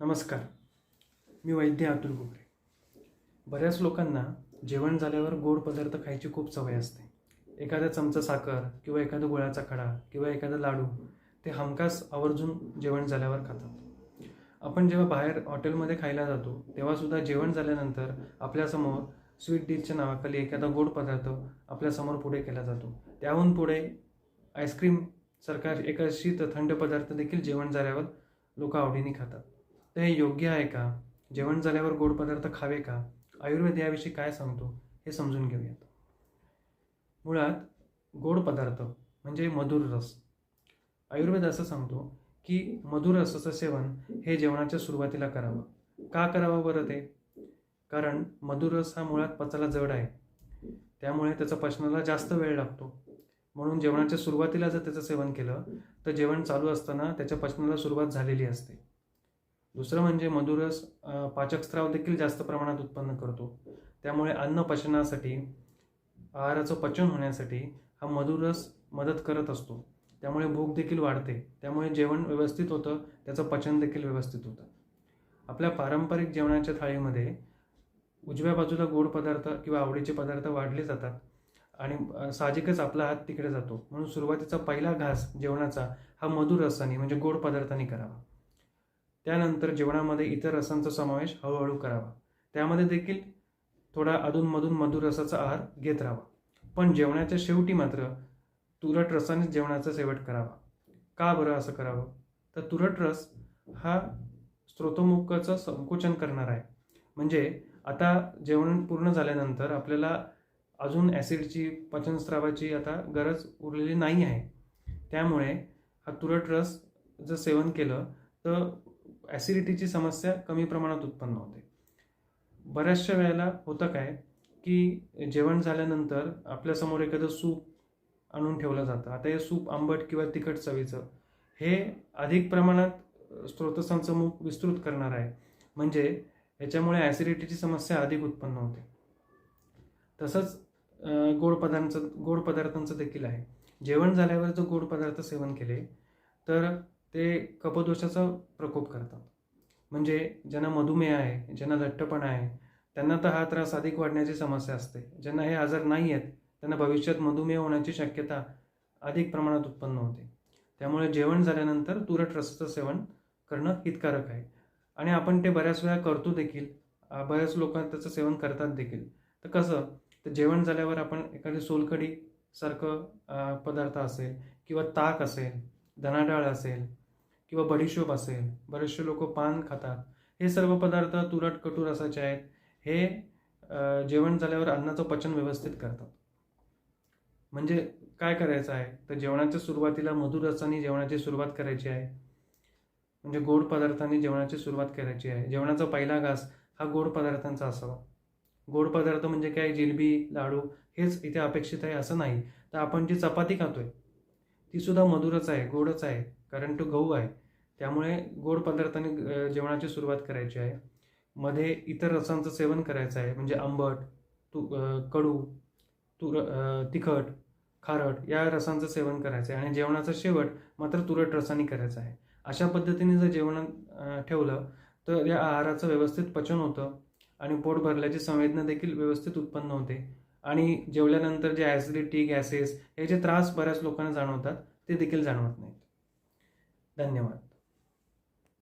नमस्कार. मी वैद्य अतुल गोगरे बऱ्याच लोकांना जेवण झाल्यावर गोड पदार्थ खायची खूप सवय असते. एखादा चमचा साखर किंवा एखादा गुळाचा खडा किंवा एखादा लाडू ते हमखास आवर्जून जेवण झाल्यावर खातात. आपण जेव्हा बाहेर हॉटेलमध्ये खायला जातो तेव्हासुद्धा जेवण झाल्यानंतर आपल्यासमोर स्वीट डिशच्या नावाखाली एखादा गोड पदार्थ आपल्यासमोर पुढे केला जातो. त्याहून पुढे आईस्क्रीम सरकार एका शीत थंड पदार्थ देखील जेवण झाल्यावर लोक आवडीने खातात. तर हे योग्य आहे का? जेवण झाल्यावर गोड पदार्थ खावे का? आयुर्वेद याविषयी काय सांगतो हे समजून घेऊयात. मुळात गोड पदार्थ म्हणजे मधुर रस. आयुर्वेद असं सांगतो की मधुर रसाचं सेवन हे जेवणाच्या सुरुवातीला करावं. का करावं बरं ते? कारण मधुर रस हा मुळात पचाला जड आहे. त्यामुळे त्याचा पचनाला जास्त वेळ लागतो. म्हणून जेवणाच्या सुरुवातीला जर त्याचं सेवन केलं तर जेवण चालू असताना त्याच्या पचनाला सुरुवात झालेली असते. दुसरं म्हणजे मधुरस अं, पाचकस्राव देखील जास्त प्रमाणात उत्पन्न करतो. त्यामुळे अन्न पचनासाठी आहाराचं पचन होण्यासाठी हा मधुरस मदत करत असतो. त्यामुळे भूक देखील वाढते. त्यामुळे जेवण व्यवस्थित होतं त्याचं पचन देखील व्यवस्थित होतं. आपल्या पारंपरिक जेवणाच्या थाळीमध्ये उजव्या बाजूला गोड पदार्थ किंवा आवडीचे पदार्थ वाढले जातात आणि साहजिकच आपला हात तिकडे जातो. म्हणून सुरुवातीचा पहिला घास जेवणाचा हा मधुरसाने म्हणजे गोड पदार्थांनी करावा. त्यानंतर जेवणामध्ये इतर रसांचा समावेश हळूहळू करावा. त्यामध्ये देखील थोडा अधूनमधून मधुर रसाचा आहार घेत राहावा. पण जेवणाच्या शेवटी मात्र तुरट रसानेच जेवणाचा शेवट करावा. का बरं असं करावं? तर तुरट रस हा स्त्रोतोमुखाचं संकोचन करणार आहे. म्हणजे आता जेवण पूर्ण झाल्यानंतर आपल्याला अजून ॲसिडची पचनस्रावाची आता गरज उरलेली नाही आहे. त्यामुळे हा तुरट रस जर सेवन केलं तर ॲसिडिटीची समस्या कमी प्रमाणात उत्पन्न होते. बऱ्याचशा वेळेला होतं काय की जेवण झाल्यानंतर आपल्यासमोर एखादं सूप आणून ठेवलं जातं. आता हे सूप आंबट किंवा तिखट चवीचं हे अधिक प्रमाणात स्त्रोतसांचं मुख विस्तृत करणार आहे. म्हणजे याच्यामुळे ॲसिडिटीची समस्या अधिक उत्पन्न होते. तसंच गोड पदार्थांचं गोड पदार्थांचं देखील आहे. जेवण झाल्यावर जर गोड पदार्थ सेवन केले तर ते कपदोषाचा प्रकोप करतात. म्हणजे ज्यांना मधुमेह आहे ज्यांना लठ्ठपणा आहे त्यांना तर हा त्रास अधिक वाढण्याची समस्या असते. ज्यांना हे आजार नाही आहेत त्यांना भविष्यात मधुमेह होण्याची शक्यता अधिक प्रमाणात उत्पन्न होते. त्यामुळे जेवण झाल्यानंतर तुरट रसाचं सेवन करणं हितकारक आहे. आणि आपण ते बऱ्याच वेळा करतो देखील. बऱ्याच लोक त्याचं सेवन करतात देखील. तर कसं तर जेवण झाल्यावर आपण एखादी सोलकडी सारखं पदार्थ असेल किंवा ताक असेल धनाडाळ असेल किंवा बडीशोप असेल बरेचसे लोक पान खातात. हे सर्व पदार्थ तुरट कटू रसाचे आहेत. हे जेवण झाल्यावर अन्नाचं पचन व्यवस्थित करतात. म्हणजे काय करायचं आहे? तर जेवणाच्या सुरुवातीला मधुर रसाने जेवणाची सुरुवात करायची आहे. म्हणजे गोड पदार्थांनी जेवणाची सुरुवात करायची आहे. जेवणाचा पहिला घास हा गोड पदार्थांचा असावा. गोड पदार्थ म्हणजे काय? जिलबी लाडू हेच इथे अपेक्षित आहे असं नाही. तर आपण जी चपाती खातोय ती सुद्धा मधुरच आहे गोडच आहे. कारण तो गहू आहे. त्यामुळे गोड पदार्थाने जेवणाची सुरुवात करायची आहे. मध्ये इतर रसांचं सेवन करायचं आहे. म्हणजे आंबट तू कडू तुर तिखट खारट या रसांचं सेवन करायचं आहे. आणि जेवणाचा शेवट मात्र तुरट रसाने करायचा आहे. अशा पद्धतीने जर जेवण ठेवलं तर या आहाराचं व्यवस्थित पचन होतं आणि पोट भरल्याची संवेदना देखील व्यवस्थित उत्पन्न होते. आणि जेवल्यानंतर जे ॲसिडिटी गॅसेस हे जे त्रास बऱ्याच लोकांना जाणवतात ते देखील जाणवत नाहीत. धन्यवाद.